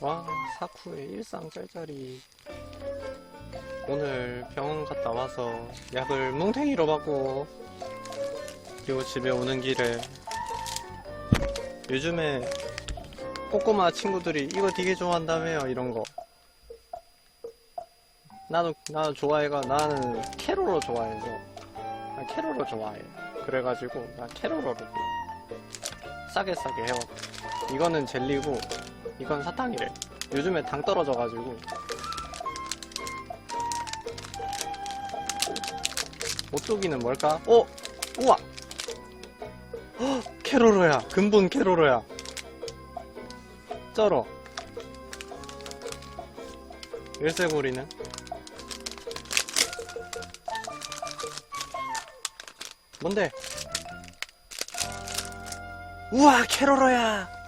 와 사쿠의 일상 짤짤이. 오늘 병원 갔다 와서 약을 뭉탱이로 받고 그리고 집에 오는 길에 요즘에 꼬꼬마 친구들이 이거 되게 좋아한다며요 이런 거. 나도 나도 좋아해가 나는 캐로로 좋아해서. 나 캐로로 좋아해. 그래가지고 나 캐로로로 싸게 싸게 해왔 이거는 젤리고 이건 사탕이래. 요즘에 당 떨어져가지고. 오뚜기는 뭘까? 어! 우와! 헉, 캐로로야. 근본 캐로로야. 쩔어. 일세고리는? 뭔데? 우와, 캐로로야!